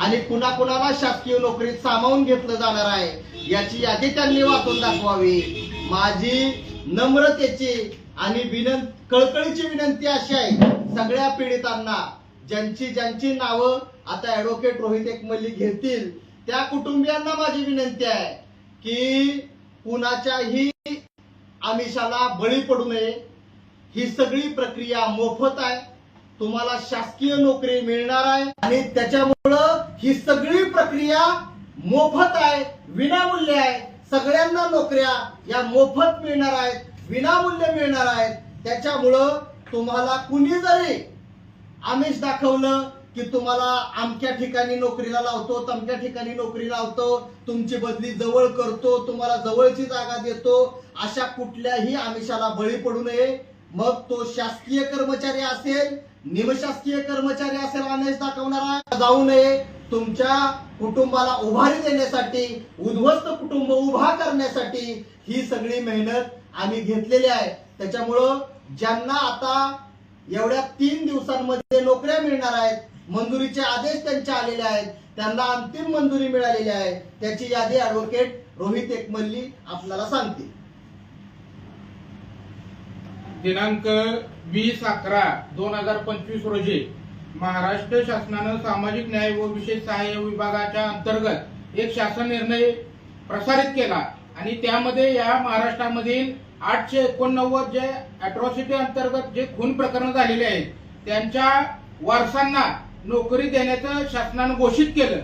आणि कुणाकुणाला शासकीय नोकरीत सामावून घेतलं जाणार आहे याची यादी त्यांनी वाचून दाखवावी. माझी नम्रतेची आणि विनंती कळकळीची विनंती अशी आहे सगळ्या पीडितांना ज्यांची ज्यांची नावं आता ऍडव्होकेट रोहित एकमल्ली घेतील त्या कुटुंबियांना माझी विनंती आहे की कुणाच्याही आमिषाला बळी पडू नये. ही सगळी प्रक्रिया मोफत आहे. तुम्हाला शासकीय नोकरी मिळणार आहे आणि त्याच्यामुळं ही सगळी प्रक्रिया मोफत आहे विनामूल्य आहे. सगळ्यांना नोकऱ्या या मोफत मिळणार आहेत विनामूल्य मिळणार आहेत. त्याच्यामुळं तुम्हाला कुणी जरी आमिष दाखवलं की तुम्हाला आमच्या ठिकाणी नोकरीला लावतो तमक्या ठिकाणी नोकरी लावतो तुमची बदली जवळ करतो तुम्हाला जवळची जागा देतो अशा कुठल्याही आमिषाला बळी पडू नये. मग तो शासकीय कर्मचारी असेल निमशासकीय कर्मचारी असेल आदेश दाखवणारा जाऊ नये. तुमच्या कुटुंबाला उभारी देण्यासाठी उद्ध्वस्त कुटुंब उभा करण्यासाठी ही सगळी मेहनत आम्ही घेतलेली आहे. त्याच्यामुळं ज्यांना आता एवढ्या तीन दिवसांमध्ये नोकऱ्या मिळणार आहेत मंजुरीचे आदेश त्यांचे आलेले आहेत त्यांना अंतिम मंजुरी मिळालेली आहे त्याची यादी ऍडव्होकेट रोहित एकमल्ली आपल्याला सांगतील. दिनांक वीस अकरा दोन हजार पंचवीस रोजी महाराष्ट्र शासनानं सामाजिक न्याय व विशेष सहाय्य विभागाच्या अंतर्गत एक शासन निर्णय प्रसारित केला आणि त्यामध्ये या महाराष्ट्रामधील आठशे एकोणनव्वद जे अॅट्रॉसिटी अंतर्गत जे खून प्रकरण झालेले आहेत त्यांच्या वारसांना नोकरी देण्याचं शासनानं घोषित केलं.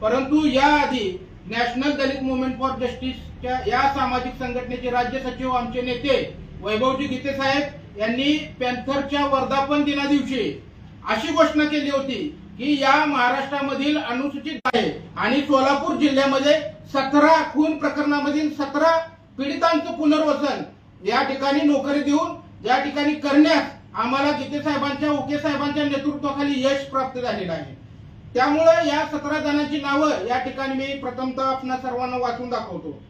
परंतु याआधी नॅशनल दलित मुवमेंट फॉर जस्टिसच्या या सामाजिक संघटनेचे राज्य सचिव आमचे नेते वैभवजी गीते साहेब यांनी पॅन्थरच्या वर्धापन दिना दिवशी अशी घोषणा केली होती की या महाराष्ट्रामधील अनुसूचित आहे आणि सोलापूर जिल्ह्यामध्ये सतरा खून प्रकरणामधील सतरा पीडितांचं पुनर्वसन या ठिकाणी नोकरी देऊन या ठिकाणी करण्यास आम्हाला गीते साहेबांच्या उके साहेबांच्या नेतृत्वाखाली यश प्राप्त झालेलं आहे. त्यामुळे या सतरा जणांची नावं या ठिकाणी मी प्रथमतः आपणा सर्वांना वाचून दाखवतो.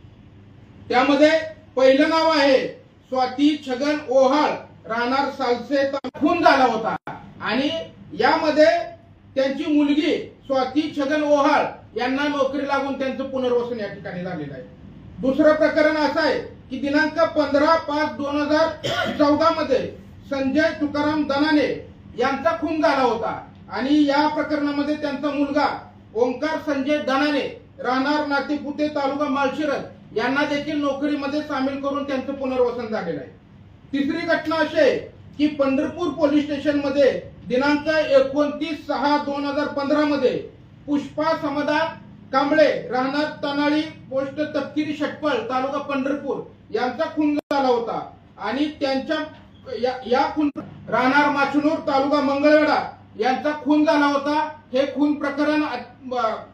त्यामध्ये पहिलं नाव आहे स्वाती छगन ओहाळ राहणार सालसे खून झाला होता. आणि यामध्ये त्यांची मुलगी स्वाती छगन ओहाळ यांना नोकरी लागून त्यांचं पुनर्वसन या ठिकाणी झालेलं आहे. दुसरं प्रकरण असं आहे की दिनांक पंधरा पाच दोन हजार चौदा मध्ये संजय तुकाराम दनाने यांचा खून झाला होता. आणि या प्रकरणामध्ये त्यांचा मुलगा ओंकार संजय दनाने राहणार नातेपुते तालुका माळशिरस यांना देखील नोकरीमध्ये सामील करून त्यांचं पुनर्वसन झालेलं आहे. तिसरी घटना अशी आहे की पंढरपूर पोलीस स्टेशनमध्ये दिनांक एकोणतीस सहा दोन हजार पंधरा मध्ये पुष्पा समदा कांबळे राहणार तनाळी पोस्ट तपकिरी षटपळ तालुका पंढरपूर यांचा खून झाला होता. आणि त्यांच्या या- खून राहणार माचनूर तालुका मंगळवेढा यांचा खून झाला होता. हे खून प्रकरण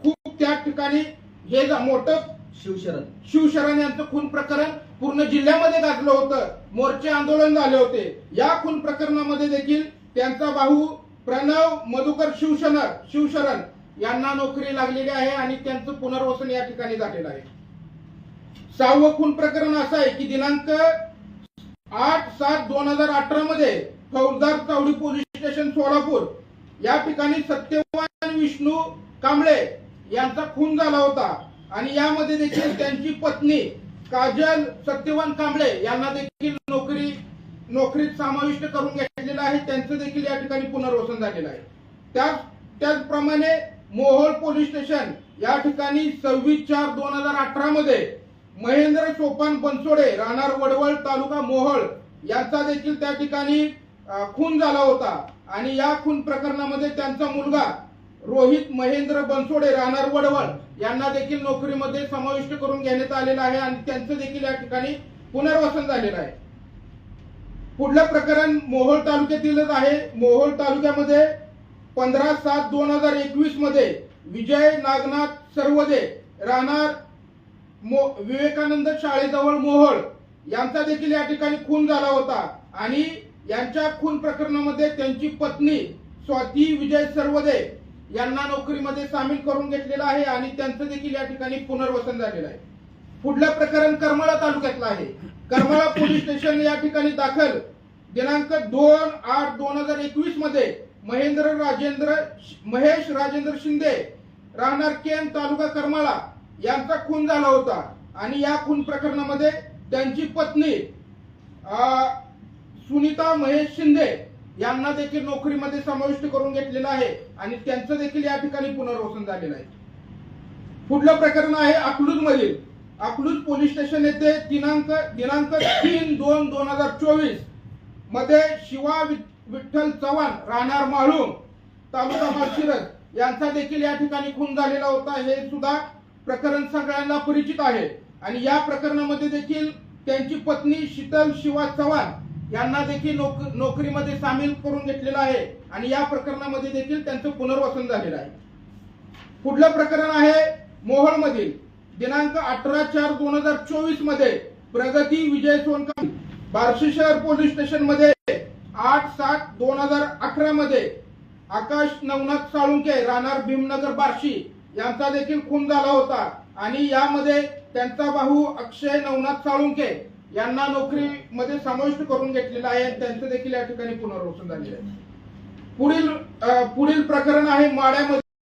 खूप त्या ठिकाणी हे मोठं शिवशरण. शिवशरण यांचं खून प्रकरण पूर्ण जिल्ह्यामध्ये गाजलं होतं. मोर्चे आंदोलन झाले होते. या खून प्रकरणामध्ये देखील त्यांचा भाऊ प्रणव मधुकर शिवशरण शिवशरण यांना नोकरी लागलेली आहे आणि त्यांचं पुनर्वसन या ठिकाणी झालेलं आहे. सहावं खून प्रकरण असं आहे की दिनांक आठ सात दोन हजार अठरा मध्ये फौजदार चावडी पोलीस स्टेशन सोलापूर या ठिकाणी सत्यवान विष्णू कांबळे यांचा खून झाला होता. आणि यामध्ये देखील त्यांची पत्नी काजल सत्यवान कांबळे यांना देखील नोकरी नोकरीत समाविष्ट करून घेतलेलं आहे. त्यांचं देखील या ठिकाणी पुनर्वसन झालेलं आहे. त्याच त्याचप्रमाणे मोहोळ पोलीस स्टेशन या ठिकाणी सव्वीस चार दोन हजार अठरा मध्ये महेंद्र सोपान बनसोडे राहणार वडवळ तालुका मोहोळ यांचा देखील त्या ठिकाणी खून झाला होता. आणि या खून प्रकरणामध्ये त्यांचा मुलगा रोहित महेंद्र बनसोडे राहणार वडवळ. यांना देखील नोकरीमध्ये समाविष्ट करून घेण्यात आलेलं आहे आणि त्यांचं देखील या ठिकाणी पुनर्वसन झालेलं आहे. पुढलं प्रकरण मोहोळ तालुक्यातीलच आहे. मोहोळ तालुक्यामध्ये पंधरा सात दोन हजार एकवीसमध्ये विजय नागनाथ सर्वदे राहणार मो विवेकानंद शाळेजवळ मोहोळ. यांचा देखील या ठिकाणी खून झाला होता आणि यांच्या खून प्रकरणामध्ये त्यांची पत्नी स्वाती विजय सर्वदे यांना नोकरीमध्ये सामील करून घेतलेलं आहे आणि त्यांचं देखील या ठिकाणी पुनर्वसन झालेलं आहे. पुढलं प्रकरण करमाळा तालुक्यातलं आहे. करमाळा पोलीस स्टेशन या ठिकाणी दाखल. दिनांक दोन आठ दोन हजार एकवीसमध्ये महेंद्र राजेंद्र महेश राजेंद्र शिंदे राहणार केन तालुका करमाळा यांचा खून झाला होता. आणि या खून प्रकरणामध्ये त्यांची पत्नी सुनीता महेश शिंदे यांना देखील नोकरीमध्ये समाविष्ट करून घेतलेलं आहे आणि त्यांचं देखील या ठिकाणी पुनर्वसन झालेलं आहे. पुढलं प्रकरण आहे अकलूज मधील अकलूज पोलीस स्टेशन येथे दिनांक दिनांक तीन दोन दोन हजार चोवीसमध्ये शिवा विठ्ठल चव्हाण राहणार माळूम तालुका माशिरस यांचा देखील या ठिकाणी खून झालेला होता. हे सुद्धा प्रकरण सगळ्यांना परिचित आहे. आणि या प्रकरणामध्ये देखील त्यांची पत्नी शीतल शिवा चव्हाण यांना देखील नोक- नोकरीमध्ये सामील करून घेतलेलं आहे आणि या प्रकरणामध्ये देखील त्यांचं पुनर्वसन झालेलं आहे. पुढलं प्रकरण आहे मोहोळ मधील दिनांक अठरा चार दोन हजार चोवीसमध्ये प्रगती विजय सोनकर बार्शी शहर पोलीस स्टेशनमध्ये आठ सात दोन हजार अकरा मध्ये आकाश नवनाथ साळुंके राहणार भीमनगर बार्शी यांचा देखील खून झाला होता आणि यामध्ये त्यांचा भाऊ अक्षय नवनाथ साळुंके यांना नोकरीमध्ये समाविष्ट करून घेतलेला आहे आणि त्यांचं देखील या ठिकाणी पुनर्वसन झालेलं आहे. पुढील पुढील प्रकरण आहे माड्यामध्ये.